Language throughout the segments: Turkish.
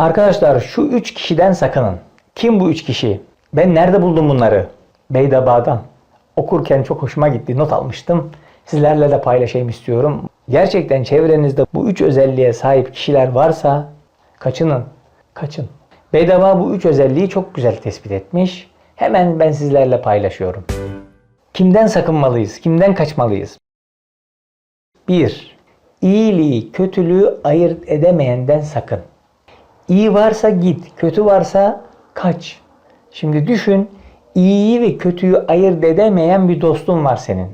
Arkadaşlar şu üç kişiden sakının. Kim bu üç kişi? Ben nerede buldum bunları? Beydaba'dan. Okurken çok hoşuma gitti. Not almıştım. Sizlerle de paylaşayım istiyorum. Gerçekten çevrenizde bu üç özelliğe sahip kişiler varsa kaçının. Kaçın. Beydaba bu üç özelliği çok güzel tespit etmiş. Hemen ben sizlerle paylaşıyorum. Kimden sakınmalıyız? Kimden kaçmalıyız? 1. İyiliği, kötülüğü ayırt edemeyenden sakın. İyi varsa git, kötü varsa kaç. Şimdi düşün, iyiyi ve kötüyü ayırt edemeyen bir dostun var senin.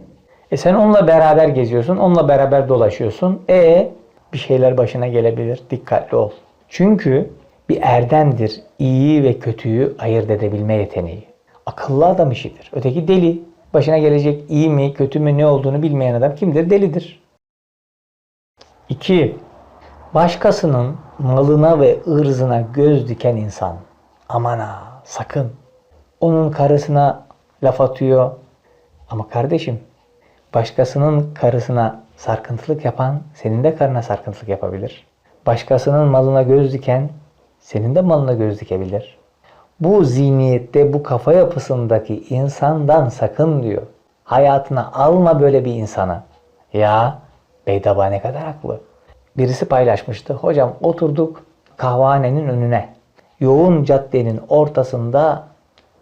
E sen onunla beraber geziyorsun, onunla beraber dolaşıyorsun. E bir şeyler başına gelebilir. Dikkatli ol. Çünkü bir erdemdir iyiyi ve kötüyü ayırt edebilme yeteneği. Akıllı adam işidir. Öteki deli. Başına gelecek iyi mi, kötü mü, ne olduğunu bilmeyen adam kimdir? Delidir. 2. Başkasının malına ve ırzına göz diken insan. Aman ha sakın. Onun karısına laf atıyor. Ama kardeşim başkasının karısına sarkıntılık yapan senin de karına sarkıntılık yapabilir. Başkasının malına göz diken senin de malına göz dikebilir. Bu zihniyette bu kafa yapısındaki insandan sakın diyor. Hayatına alma böyle bir insanı. Ya Beydaba ne kadar haklı. Birisi paylaşmıştı. Hocam oturduk kahvanenin önüne. Yoğun caddenin ortasında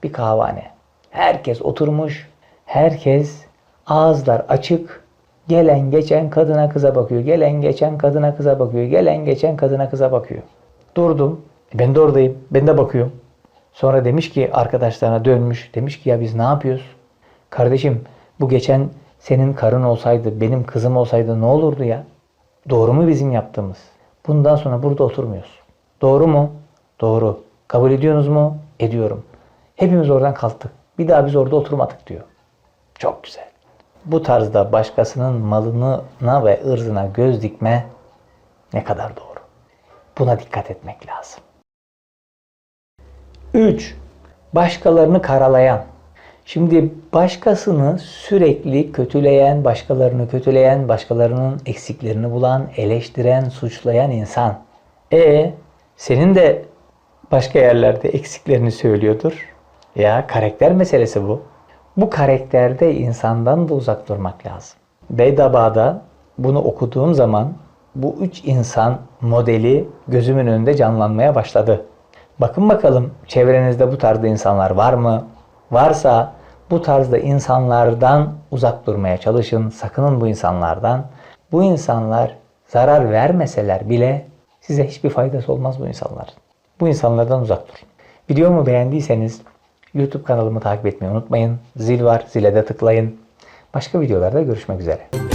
bir kahvane. Herkes oturmuş. Herkes ağızlar açık. Gelen geçen kadına kıza bakıyor. Gelen geçen kadına kıza bakıyor. Gelen geçen kadına kıza bakıyor. Durdum. E Ben de oradayım. Ben de bakıyorum. Sonra demiş ki arkadaşlarına dönmüş. Demiş ki ya biz ne yapıyoruz? Kardeşim bu geçen senin karın olsaydı, benim kızım olsaydı ne olurdu ya? Doğru mu bizim yaptığımız? Bundan sonra burada oturmuyoruz. Doğru mu? Doğru. Kabul ediyorsunuz mu? Ediyorum. Hepimiz oradan kalktık. Bir daha biz orada oturmadık diyor. Çok güzel. Bu tarzda başkasının malına ve ırzına göz dikme ne kadar doğru. Buna dikkat etmek lazım. 3. Başkalarını karalayan. Şimdi başkasını sürekli kötüleyen, başkalarını kötüleyen, başkalarının eksiklerini bulan, eleştiren, suçlayan insan. E senin de başka yerlerde eksiklerini söylüyordur. Ya karakter meselesi bu. Bu karakterde insandan da uzak durmak lazım. Beydaba'da bunu okuduğum zaman bu üç insan modeli gözümün önünde canlanmaya başladı. Bakın bakalım çevrenizde bu tarzda insanlar var mı? Varsa bu tarzda insanlardan uzak durmaya çalışın. Sakının bu insanlardan. Bu insanlar zarar vermeseler bile size hiçbir faydası olmaz bu insanların. Bu insanlardan uzak durun. Videomu beğendiyseniz YouTube kanalımı takip etmeyi unutmayın. Zil var, zile de tıklayın. Başka videolarda görüşmek üzere.